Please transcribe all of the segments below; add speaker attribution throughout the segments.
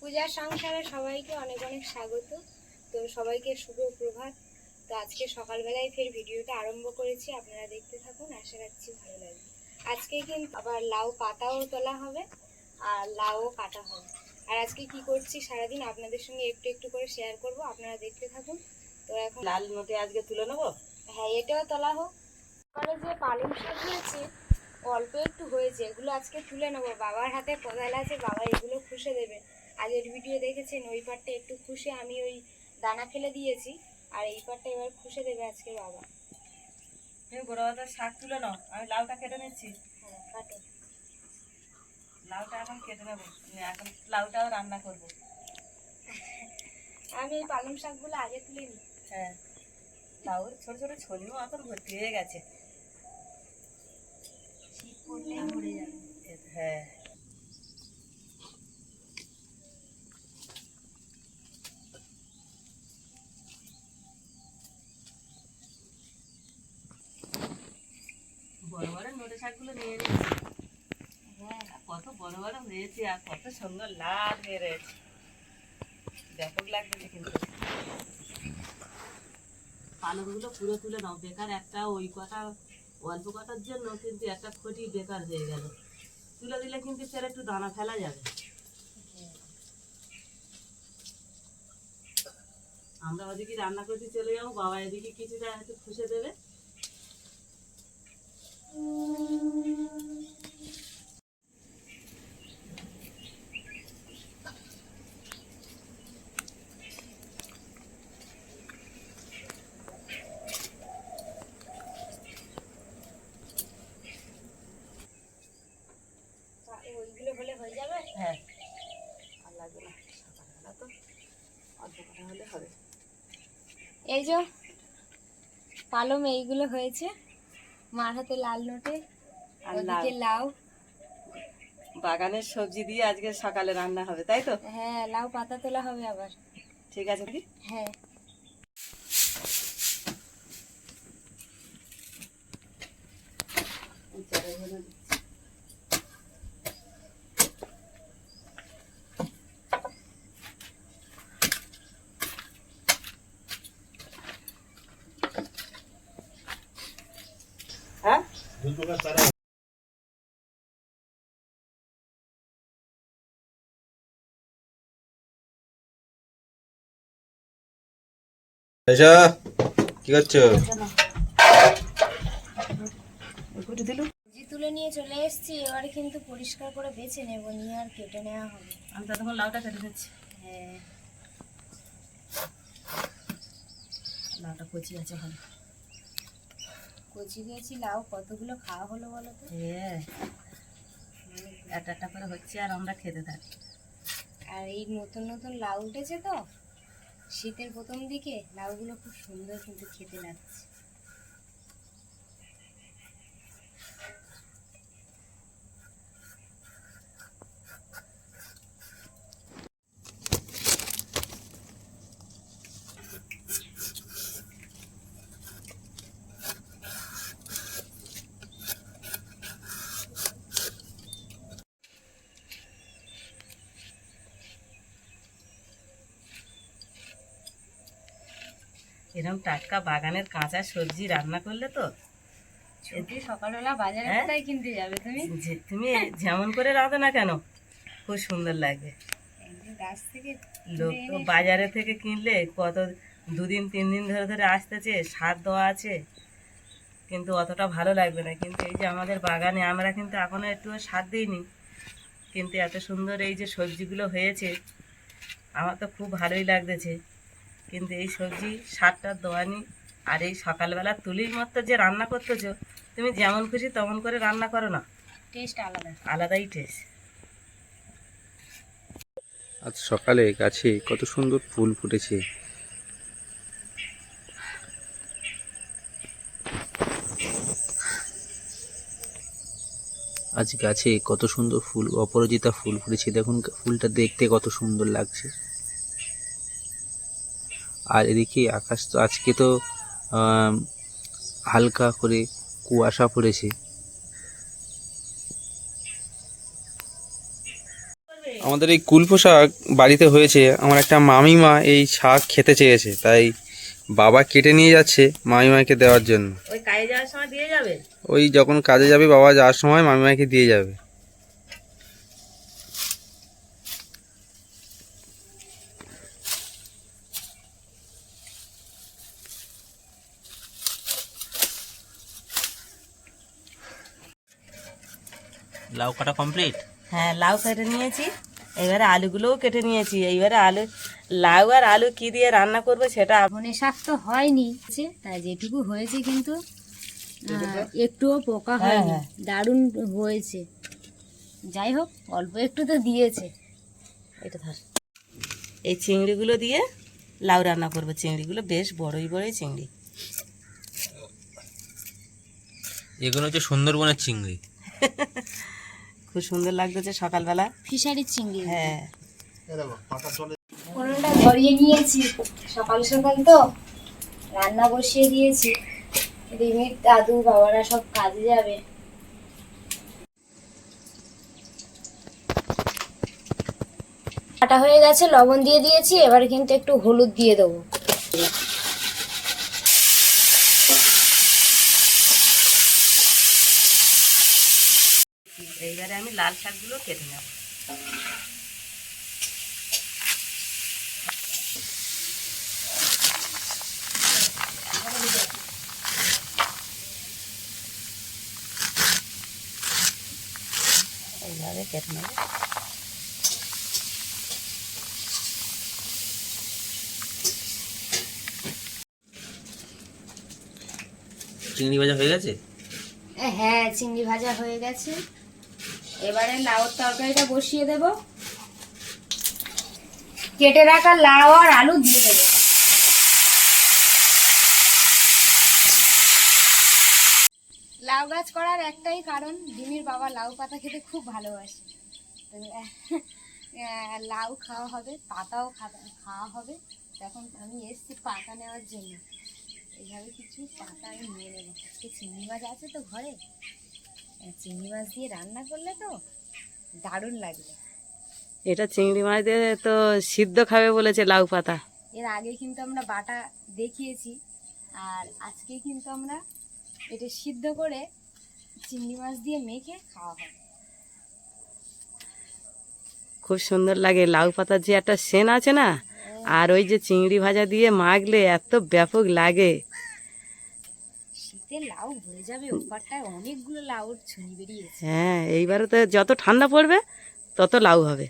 Speaker 1: পূজার সংসারে সবাইকে অনেক অনেক স্বাগত। তো সবাইকে শুভ প্রভাত। তো আজকে সকালবেলায় ফের ভিডিওটা আরম্ভ করেছি আপনারা দেখতে থাকুন আশা রাখছি ভালো লাগবে। আজকে কিন্তু আবার লাউ পাতাও তোলা হবে আর লাউও কাটা হবে। আর আজকে কি করছি সারাদিন আপনাদের সঙ্গে একটু একটু করে শেয়ার করব আপনারা দেখতে থাকুন। তো এখন
Speaker 2: লাল নোটে আজকে তুলে নেব?
Speaker 1: হ্যাঁ এটাও তোলা হোক। সকালে যে পালং শাক হয়েছে অল্প একটু হয়েছে এগুলো আজকে তুলে নেব। বাবার হাতে কোদাল আছে বাবা এগুলো খুশে দেবে। আগের ভিডিও দেখেছেন ওই পাটটা একটু খুশে আমি ওই দানা ফেলে দিয়েছি। আর এই পাটটা এবার খুশে দেবে আজকে বাবা।
Speaker 2: তুমি বড় বাজার শাক তুলে নাও আমি লাউটা কেটে নিচ্ছি।
Speaker 1: হ্যাঁ কাটো।
Speaker 2: লাউটা এখন কেটে নেব এখন লাউটাও রান্না করব।
Speaker 1: আমি এই পালং শাকগুলো আগে তুলে নিই।
Speaker 2: হ্যাঁ লাউর ছোট ছোট ছলিও এখন ভর্তি হয়ে গেছে।
Speaker 1: শীত পড়লে মরে যাবে।
Speaker 2: হ্যাঁ বড় বড় নোটে নিয়ে নিয়েছি।
Speaker 1: হ্যাঁ
Speaker 2: কত বড় বড় হয়েছে আর কত সুন্দর লাল হয়ে রয়েছে। ব্যাপক লাগছে কিন্তু পালকগুলো পুরো তুলে নাও। বেকার একটা ওই কটা অল্প কটার জন্য কিন্তু একটা ক্ষতি বেকার হয়ে গেল। তুলে দিলে কিন্তু সেটা একটু দানা ফেলা যাবে। আমরা ওদিকে রান্না করতে চলে যাব, বাবা এদিকে কিছুটা একটু খুশে দেবে
Speaker 1: তা ওইগুলো হলে হয়ে যাবে
Speaker 2: হ্যাঁ আর লাগবে না সকালবেলা তো অল্প কটা হলে হবে।
Speaker 1: এই যে পালং এইগুলো হয়েছে। মার হাতে লাল নোটে
Speaker 2: আর
Speaker 1: ওদিকে
Speaker 2: লাউ।
Speaker 1: লাউ।
Speaker 2: বাগানের সবজি দিয়ে আজকে সকালে রান্না হবে তাই তো?
Speaker 1: হ্যাঁ লাউ পাতা তোলা হবে আবার।
Speaker 2: ঠিক আছে কি
Speaker 1: হ্যাঁ।
Speaker 3: আচ্ছা কি করছ?
Speaker 1: তুলে নিয়ে চলে এসেছি এবারে কিন্তু পরিষ্কার করে বেছে নেব নিয়ে আর কেটে নেওয়া হবে।
Speaker 2: আমি ততক্ষণ লাউটা কেটে দিচ্ছি।
Speaker 1: হ্যাঁ।
Speaker 2: লাউটা কচি আছে ভালো
Speaker 1: কচি গেছি লাউ কতগুলো খাওয়া হলো বলো তো?
Speaker 2: হ্যাঁ একটা একটা করে হচ্ছে আর আমরা খেতে থাকি।
Speaker 1: আর এই নতুন নতুন লাউ উঠেছে তো? শীতের প্রথম দিকে লাউগুলো খুব সুন্দর কিন্তু খেতে লাগছে।
Speaker 2: এরকম টাটকা বাগানের কাঁচা সবজি রান্না করলে তো?
Speaker 1: ছুটি সকালবেলা বাজারে
Speaker 2: হ্যাঁ?
Speaker 1: কোথায় কিনতে যাবে তুমি?
Speaker 2: তুমি যেমন করে রাঁধো না কেন খুব সুন্দর লাগবে লোক তো বাজারে থেকে কিনলে কত দুদিন তিন দিন ধরে ধরে আসতেছে সার দেওয়া আছে। কিন্তু অতটা ভালো লাগবে না। কিন্তু এই যে আমাদের বাগানে আমরা কিন্তু এখনও একটু সার দিইনি। কিন্তু এত সুন্দর এই যে সবজিগুলো হয়েছে আমার তো খুব ভালোই লাগতেছে। কিন্তু এই সবজি সারটা দেওয়ানি আর এই সকালবেলা তুলির মতো যে রান্না করতেছো তুমি যেমন খুশি তেমন করে রান্না করো না।
Speaker 1: টেস্ট আলাদা।
Speaker 2: আলাদাই টেস্ট
Speaker 3: আজ সকালে গাছে কত সুন্দর ফুল ফুটেছে। আজ গাছে কত সুন্দর ফুল অপরাজিতা ফুল ফুটেছে। দেখুন ফুলটা দেখতে কত সুন্দর লাগছে। আর এদিকে আকাশ তো আজকে তো হালকা করে কুয়াশা পড়েছে। আমাদের এই কুলপো শাক বাড়িতে হয়েছে। আমার একটা মামিমা এই শাক খেতে চেয়েছে তাই বাবা কেটে নিয়ে যাচ্ছে মামিমাকে দেওয়ার জন্য।
Speaker 2: ওই কাজে যাওয়ার সময় দিয়ে যাবে?
Speaker 3: ওই যখন কাজে যাবে বাবা যাওয়ার সময় মামিমাকে দিয়ে যাবে। লাউ কাটা কমপ্লিট
Speaker 2: হ্যাঁ লাউ কেটে নিয়েছি। এবারে আলুগুলোও কেটে নিয়েছি। এইবারে আলু লাউ আর আলু কি দিয়ে রান্না করব সেটা
Speaker 1: ধনে শাক তো হয়নি তাই যেটুকু হয়েছে কিন্তু একটুও পোকা
Speaker 2: হ্যাঁ,
Speaker 1: হয়নি।
Speaker 2: হ্যাঁ।
Speaker 1: দারুণ হয়েছে। যাই হোক অল্প একটু তো দিয়েছে।
Speaker 2: এটা ধর। এই চিংড়িগুলো দিয়ে লাউ রান্না করব। চিংড়িগুলো বেশ বড়ই বড়ই চিংড়ি।
Speaker 3: এগুলো হচ্ছে সুন্দরবনের চিংড়ি।
Speaker 2: খুব সুন্দর লাগতেছে সকালবেলা।
Speaker 1: ফিশারির চিংড়ি।
Speaker 2: হ্যাঁ।
Speaker 1: উনুনটা ধরিয়ে নিয়েছি সকাল সকাল তো। রান্না বসিয়ে দিয়েছি। রিমির দাদু বাবারা সব কাজে যাবে। কাটা হয়ে গেছে লবণ দিয়ে দিয়েছি এবারে কিন্তু একটু হলুদ দিয়ে দেবো।
Speaker 2: এইবারে আমি লাল শাকগুলো কেটে নেব। এইভাবে কেটে নেব।
Speaker 3: চিংড়ি ভাজা হয়ে গেছে?
Speaker 1: হ্যাঁ চিংড়ি ভাজা হয়ে গেছে। এবারে লাউর তরকারিটা বসিয়ে দেব। কেটে রাখা লাউ আর আলু দিয়ে দেবো। লাউ গাছ করার একটাই কারণ, ডিমির বাবা লাউ পাতা খেতে খুব ভালোবাসে। লাউ খাওয়া হবে, পাতাও খাওয়া হবে। তখন আমি এসছি পাতা নেওয়ার জন্য। এইভাবে কিছু পাতা আমি নিয়ে নেব। আজকে চিংড়ি মাছ আছে তো ঘরে? চিংড়ি মাছ দিয়ে রান্না করলে তো দারুণ লাগবে।
Speaker 2: এটা চিংড়ি মাছ দিয়ে তো সিদ্ধ খাবে বলেছে লাউ পাতা।
Speaker 1: এর আগে কিন্তু আমরা বাটা দেখিয়েছি আর আজকে কিন্তু আমরা এটা সিদ্ধ করে চিংড়ি মাছ দিয়ে মেখে খাওয়া হবে।
Speaker 2: খুব সুন্দর লাগে লাউ পাতার যে একটা সেন আছে না আর ওই যে চিংড়ি ভাজা দিয়ে মাখলে এত ব্যাপক লাগে।
Speaker 1: লাউ ভরে যাবে ওপারটায় অনেকগুলো লাউর বেরিয়েছে।
Speaker 2: হ্যাঁ এইবারে তো যত ঠান্ডা পড়বে তত লাউ হবে।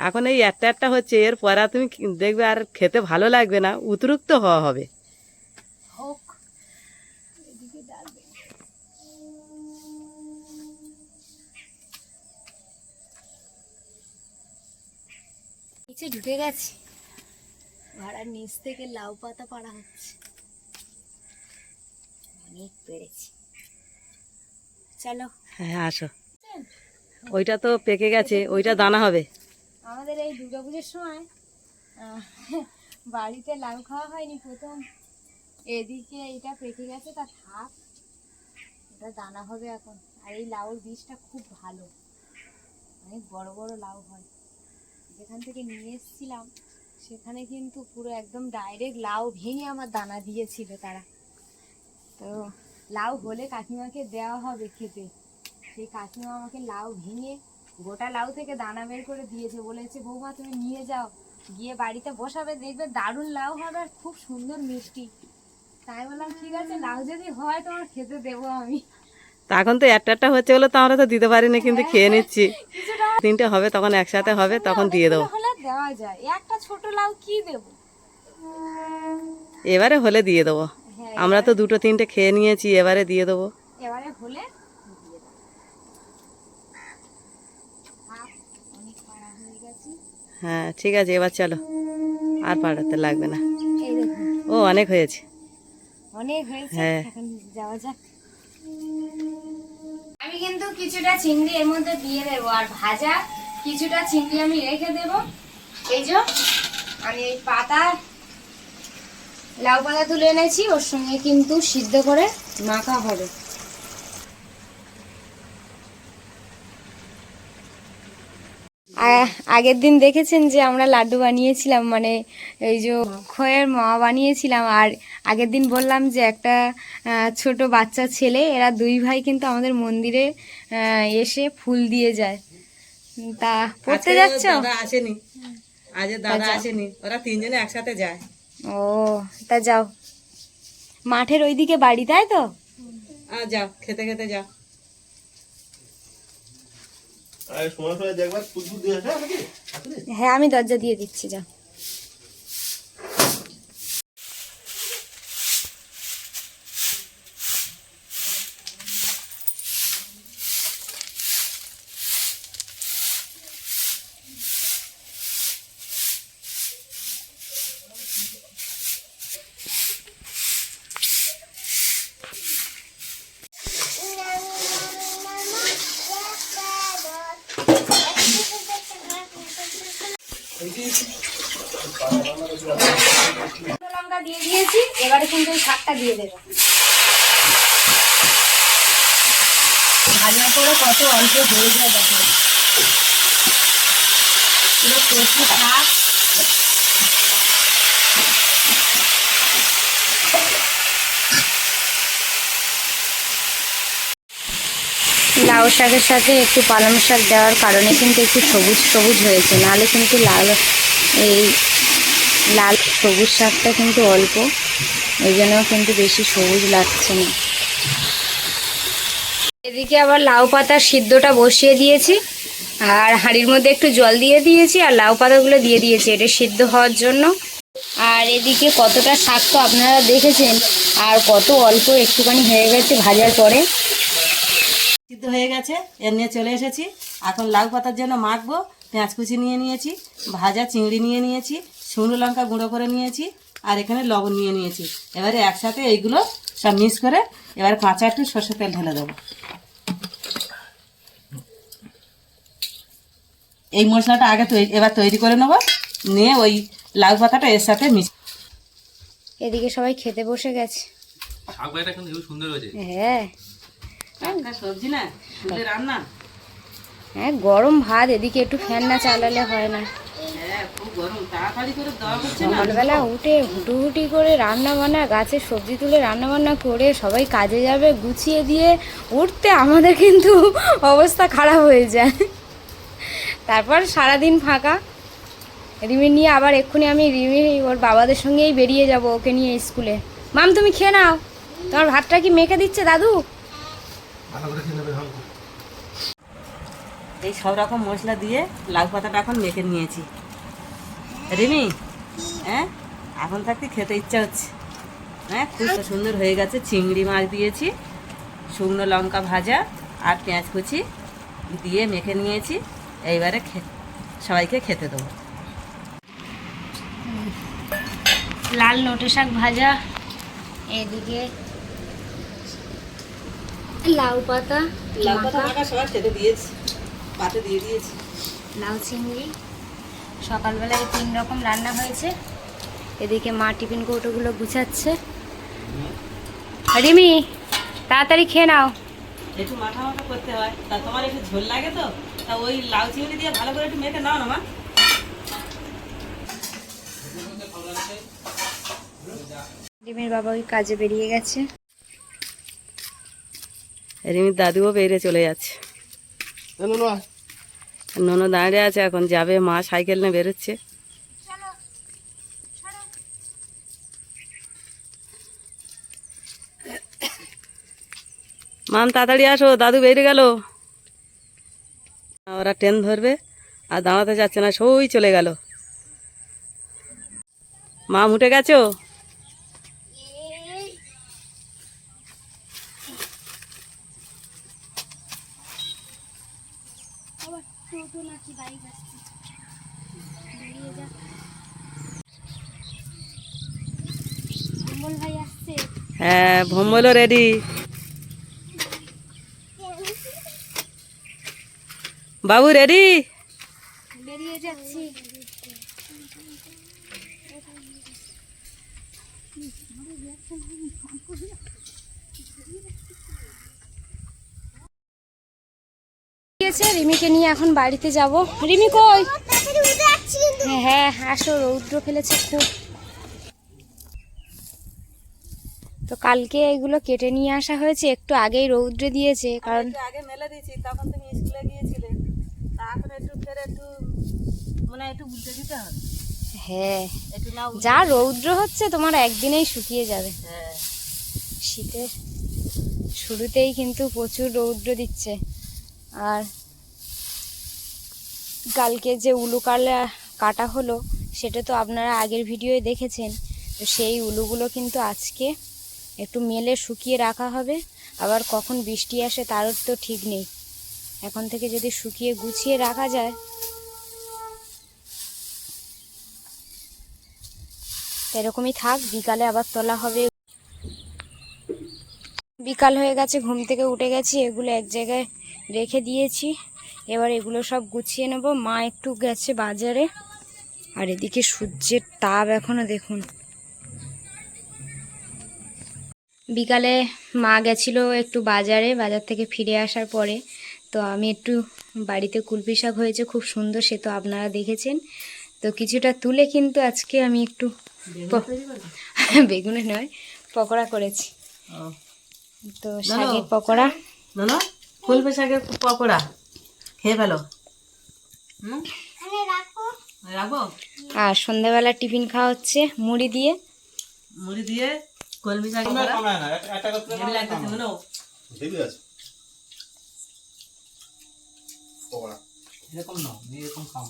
Speaker 2: এখন এই একটা একটা হচ্ছে এর পরে তুমি দেখবে আর খেতে ভালো লাগবে না উতরুক্ত হওয়া হবে।
Speaker 1: হোক। নিচে ঢুকে গেছে। ভাড়ার নিচ থেকে লাউ পাতা পাড়া হচ্ছে। অনেক পেরেছি। চলো।
Speaker 2: হ্যাঁ আসো। ওইটা তো পেকে গেছে ওইটা দানা হবে।
Speaker 1: আমাদের এই দুর্গাপুজোর সময় বাড়িতে লাউ খাওয়া হয়নি প্রথম। এদিকে এইটা পেকে গেছে তা থাক। এটা দানা হবে এখন। আর এই লাউর বীজটা খুব ভালো। অনেক বড় বড় লাউ হয়। যেখান থেকে নিয়ে এসেছিলাম সেখানে কিন্তু পুরো একদম ডাইরেক্ট লাউ ভেঙে আমার দানা দিয়েছিল তারা। তো লাউ হলে কাকিমাকে দেওয়া হবে খেতে। সেই কাকিমা আমাকে লাউ ভেঙে গোটা লাউ থেকে দানা বের করে দিয়েছে। বলেছে বৌমা তুমি নিয়ে যাও। গিয়ে বাড়িতে বসাবে দেখবে দারুণ লাউ হবে আর খুব সুন্দর মিষ্টি। তাই বললাম ঠিক আছে লাউ যদি হয় তোমার খেতে দেবো আমি।
Speaker 2: এখন তো একটা একটা হচ্ছে বলে তো আমরা তো দিতে পারিনি কিন্তু খেয়ে নিচ্ছি। তিনটে হবে তখন একসাথে হবে তখন দিয়ে দেবো।
Speaker 1: দেওয়া যায়। একটা ছোট লাউ কি দেবো?
Speaker 2: এবারে হলে দিয়ে দেবো।
Speaker 1: হ্যাঁ
Speaker 2: আমরা তো দুটো তিনটে খেয়ে নিয়েছি এবারে দিয়ে দেবো।
Speaker 1: এবারে হলে হয়ে
Speaker 2: ঠিক আছে এবার চলো। আর পাড়াতে লাগবে না। ও অনেক হয়েছে।
Speaker 1: অনেক হয়েছে।
Speaker 2: হ্যাঁ।
Speaker 1: এখন যাওয়া যাক। আমি কিন্তু কিছুটা চিংড়ি এর মধ্যে দিয়ে দেবো আর ভাজা কিছুটা চিংড়ি আমি রেখে দেবো। এই যে আমি এই পাতা লাউ পাতা তুলে এনেছি ওর সঙ্গে কিন্তু সিদ্ধ করে মাখা হবে। আগের দিন দেখেছেন যে আমরা লাড্ডু বানিয়েছিলাম মানে এই যে খয়ের মা বানিয়েছিলাম আর আগের দিন বললাম যে একটা আহ, ছোট বাচ্চা ছেলে এরা দুই ভাই কিন্তু আমাদের মন্দিরে আহ, এসে ফুল দিয়ে যায়। তা পড়তে যাচ্ছ?
Speaker 2: আসেনি। আজ দাদা
Speaker 1: আচ্ছা।
Speaker 2: আসেনি ওরা তিনজনে একসাথে যায়।
Speaker 1: ও তা যাও। মাঠের ওইদিকে বাড়ি তাই তো?
Speaker 2: আর যাও খেতে খেতে যাও।
Speaker 1: হ্যাঁ আমি দরজা দিয়ে দিচ্ছি যাও। লঙ্কা দিয়ে দিয়েছি, এবারে কিন্তু শাকটা দিয়ে দেবো। ভাজা করে কত অল্প হয়ে যায় দেখো। পুরো কচি শাক লাউ শাকের সাথে একটু পালং শাক দেওয়ার কারণে কিন্তু একটু সবুজ সবুজ হয়েছে। নাহলে কিন্তু লাল, এই লাল সবুজ শাকটা কিন্তু অল্প। ওই জন্য কিন্তু বেশি সবুজ লাগছে না। এদিকে আবার লাউ পাতার সিদ্ধটা বসিয়ে দিয়েছি। আর হাঁড়ির মধ্যে একটু জল দিয়ে দিয়েছি আর লাউ পাতাগুলো দিয়ে দিয়েছি। এটা সিদ্ধ হওয়ার জন্য। আর এদিকে কতটা শাক তো আপনারা দেখেছেন। আর কত অল্প একটুখানি হয়ে গেছে ভাজার পরে।
Speaker 2: সিদ্ধ হয়ে গেছে এর নিয়ে চলে এসেছি। এখন লাউ পাতার জন্য মাখবো পেঁয়াজ কুচি নিয়ে নিয়েছি ভাজা চিংড়ি নিয়ে নিয়েছি শুকনো লঙ্কা গুঁড়ো করে নিয়েছি আর এখানে লবণ নিয়ে নিয়েছি। এবারে একসাথে এইগুলো সব মিক্স করে এবার কাঁচা একটু সর্ষে তেল ঢেলে দেবো। এই মশলাটা আগে তৈরি এবার তৈরি করে নেব নিয়ে ওই লাউ পাতাটা এর সাথে মিক্স
Speaker 1: এদিকে সবাই খেতে বসে গেছে। হ্যাঁ।
Speaker 2: সবজি না রান্না?
Speaker 1: হ্যাঁ গরম ভাত এদিকে একটু ফ্যান না চালালে হয় না।
Speaker 2: হ্যাঁ না?
Speaker 1: সকালবেলা উঠে হুটুহুটি করে রান্না বান্না গাছের সবজি তুলে রান্না বান্না করে সবাই কাজে যাবে গুছিয়ে দিয়ে উঠতে আমাদের কিন্তু অবস্থা খারাপ হয়ে যায়। তারপর সারাদিন ফাঁকা। রিমি নিয়ে আবার এক্ষুনি আমি রিমি ওর বাবাদের সঙ্গেই বেরিয়ে যাব ওকে নিয়ে স্কুলে। মাম তুমি খেয়ে নাও। তোমার ভাতটা কি মেখে দিচ্ছে দাদু?
Speaker 2: এই সব রকম মশলা দিয়ে লাউ পাতাটা এখন মেখে নিয়েছি। রিমি হ্যাঁ? এখন থাকতে খেতে ইচ্ছা হচ্ছে। হ্যাঁ খুব সুন্দর হয়ে গেছে। চিংড়ি মাছ দিয়েছি শুকনো লঙ্কা ভাজা আর পেঁয়াজ কুচি দিয়ে মেখে নিয়েছি। এইবারে খে- সবাইকে খেতে দেবো।
Speaker 1: লাল নোটে শাক ভাজা এদিকে লাউ পাতা
Speaker 2: লাউ পাতা মাখা সবাই খেতে দিয়েছি পাতে দিয়ে দিয়েছি।
Speaker 1: লাউ চিংড়ি। সকালবেলায় তিন রকম রান্না হয়েছে। এদিকে মা টিফিন কৌটোগুলো গুছাচ্ছে। রিমি তাড়াতাড়ি খেয়ে নাও।
Speaker 2: একটু মাখা মাখা করতে হয়। তা তোমার একটু ঝোল লাগে তো? তা ওই লাউ চিংড়ি দিয়ে ভালো করে একটু মেখে নাও না মা।
Speaker 1: রিমির বাবা ওই কাজে বেরিয়ে গেছে।
Speaker 2: রিমির দাদুও বেরিয়ে চলে যাচ্ছে। ননদ দাঁড়িয়ে আছে এখন যাবে মা সাইকেল নিয়ে বেরোচ্ছে। মান তাড়াতাড়ি আসো দাদু বেরিয়ে গেল। ওরা ট্রেন ধরবে আর দাঁড়াতে যাচ্ছে না সই চলে গেল। মা উঠে গেছো? হ্যাঁ রেডি বাবু রেডি
Speaker 1: বেরিয়ে যাচ্ছি। দিয়েছে রিমিকে নিয়ে এখন বাড়িতে যাব। রিমি কই? হ্যাঁ হ্যাঁ আসো রৌদ্র ফেলেছে খুব। তো কালকে এগুলো কেটে নিয়ে আসা হয়েছে একটু আগেই রৌদ্র দিয়েছে কারণ
Speaker 2: আগে মেলে দিয়েছি তখন তুমি স্কুলে গিয়েছিলে। তা এখন একটু ফের একটু মানে একটু উল্টে দিতে হবে।
Speaker 1: হ্যাঁ যা রৌদ্র হচ্ছে তোমার একদিনেই শুকিয়ে যাবে।
Speaker 2: হ্যাঁ।
Speaker 1: শীতের শুরুতেই কিন্তু প্রচুর রৌদ্র দিচ্ছে। আর কালকে যে উলু কালা কাটা হলো সেটা তো আপনারা আগের ভিডিওয়ে দেখেছেন। তো সেই উলুগুলো কিন্তু আজকে একটু মেলে শুকিয়ে রাখা হবে। আবার কখন বৃষ্টি আসে তারও তো ঠিক নেই। এখন থেকে যদি শুকিয়ে গুছিয়ে রাখা যায়। এরকমই থাক, বিকালে আবার তোলা হবে। বিকাল হয়ে গেছে, ঘুম থেকে উঠে গেছি, এগুলো এক জায়গায় রেখে দিয়েছি। এবার এগুলো সব গুছিয়ে নেব। মা একটু গেছে বাজারে। আর এদিকে সূর্যের তাপ এখনও দেখুন। বিকালে মা গেছিল একটু বাজারে বাজার থেকে ফিরে আসার পরে। তো আমি একটু বাড়িতে কুলপি শাক হয়েছে খুব সুন্দর সে তো আপনারা দেখেছেন। তো কিছুটা তুলে কিন্তু আজকে আমি একটু বেগুনে নয় পকোড়া করেছি। তো শাকের পকোড়া।
Speaker 2: না শাকের পকোড়া। খেয়ে ফেলো।
Speaker 1: আর সন্ধ্যাবেলা টিফিন খাওয়া হচ্ছে মুড়ি দিয়ে।
Speaker 2: মুড়ি দিয়ে কলমি শাক।
Speaker 3: এরকম না এরকম খাব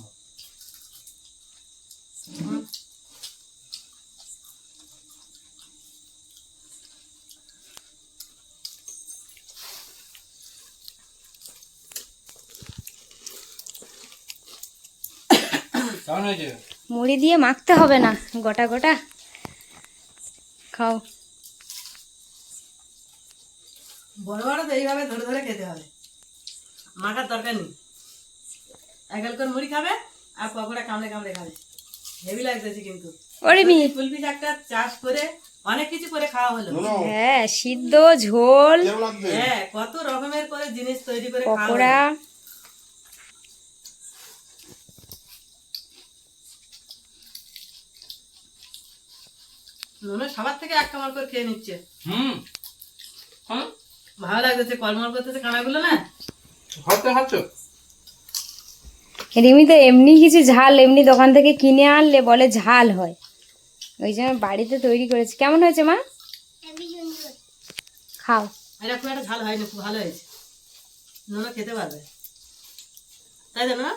Speaker 1: মুড়ি দিয়ে মাখতে হবে না গোটা গোটা। খাও।
Speaker 2: বড় বড় তো এইভাবে ধরে ধরে খেতে হবে। মাখার দরকার নেই। একাল করে মুড়ি খাবে আর পকোড়া কামড়ে কামড়ে খাবে। হেভি লাগতেছে কিন্তু। ফুলপি শাকটা চাষ করে অনেক কিছু করে খাওয়া হলো।
Speaker 1: হ্যাঁ সিদ্ধ ঝোল।
Speaker 2: হ্যাঁ কত রকমের করে জিনিস তৈরি করে খাওয়া
Speaker 1: পকোড়া।
Speaker 2: হলো। নুনে সবার থেকে এক কামার করে খেয়ে নিচ্ছে।
Speaker 3: হুম।
Speaker 2: হুম। ভালো লাগতেছে কলমল করতেছে কানাগুলো না।
Speaker 3: হচ্ছে হচ্ছে
Speaker 1: রিমি তো এমনি কিছু ঝাল এমনি দোকান থেকে কিনে আনলে বলে ঝাল হয়। ওই জন্য বাড়িতে তৈরি করেছি। কেমন হয়েছে মা? খাও।
Speaker 2: এটা খুব একটা ঝাল হয়নি খুব ভালো হয়েছে। নোনা খেতে পারবে। তাই না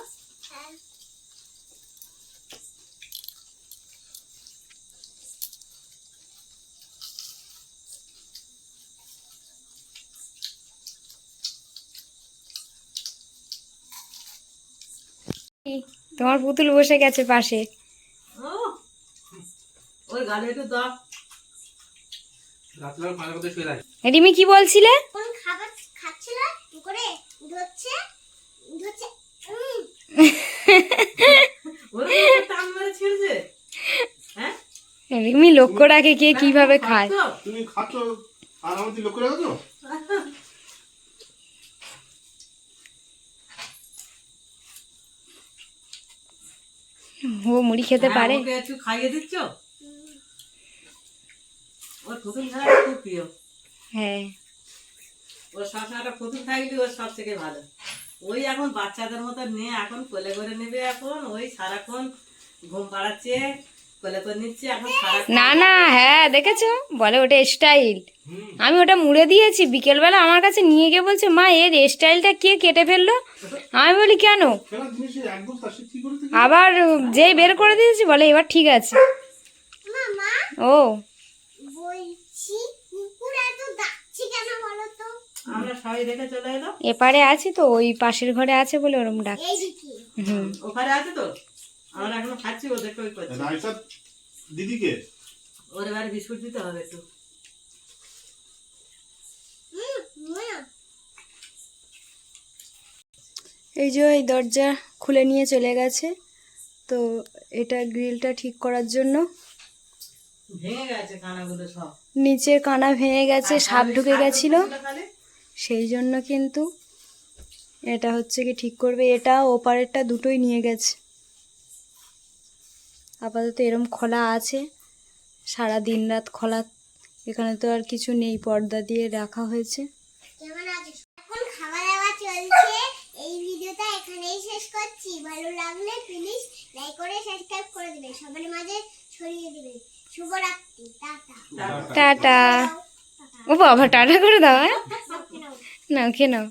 Speaker 1: তোমার পুতুল বসে গেছে পাশে। রিমি কি বলছিলে?
Speaker 2: হ্যাঁ?
Speaker 1: রিমি লক্ষ্য রাখে কে কীভাবে খায়।
Speaker 4: তুমি খাচ্ছ আর আমাদের লক্ষ্য রেখেছো
Speaker 1: ও মুড়ি খেতে
Speaker 2: হ্যাঁ,
Speaker 1: পারে।
Speaker 2: একটু খাইয়ে দিচ্ছ? ওর পুতুল খেলা খুব প্রিয়।
Speaker 1: হ্যাঁ।
Speaker 2: ওর সবসময় একটা পুতুল থাকলে ওর সব থেকে ভালো। ওই এখন বাচ্চাদের মতো নিয়ে এখন কোলে করে নেবে এখন ওই সারাক্ষণ ঘুম পাড়াচ্ছে কোলে করে নিচ্ছে এখন
Speaker 1: না না হ্যাঁ দেখেছ? বলে ওটা স্টাইল আমি ওটা মুড়ে দিয়েছি বিকেলবেলা আমার কাছে নিয়ে গিয়ে বলছে মা এর স্টাইলটা কে কেটে ফেলল? আমি বলি কেন? আবার যেই বের করে দিয়েছি বলে এবার ঠিক আছে। ও। এপারে আছি তো ওই পাশের ঘরে আছে বলে ওরম ডাক হুম।
Speaker 2: ওখানে আছে তো? আমরা এখনও খাচ্ছি ও ওই করছে।
Speaker 4: দিদিকে?
Speaker 2: ওর এবারে বিস্কুট দিতে হবে একটু।
Speaker 5: হুম হুম
Speaker 1: এই যে এই দরজা খুলে নিয়ে চলে গেছে। তো এটা গ্রিলটা ঠিক করার জন্য। নিচের কানা ভেঙে গেছে সাপ ঢুকে গেছিল। সেই জন্য কিন্তু এটা হচ্ছে কি ঠিক করবে। এটা ওপারেরটা দুটোই নিয়ে গেছে। আপাতত এরম খোলা আছে। সারা দিন রাত খোলা। এখানে তো আর কিছু নেই পর্দা দিয়ে রাখা হয়েছে
Speaker 5: কেমন আছিস এখন খাওয়া দাওয়া চলছে এই ভিডিওটা এখানেই শেষ করছি। ভালো লাগলে প্লিজ লাইক করে সাবস্ক্রাইব করে দিবে। সবার মাঝে ছড়িয়ে দিবে। শুভরাত্রি। টাটা।
Speaker 1: টাটা। ও বাবা টাটা করে দাও হ্যাঁ?
Speaker 5: টাটা
Speaker 1: নাও খেয়ে নাও।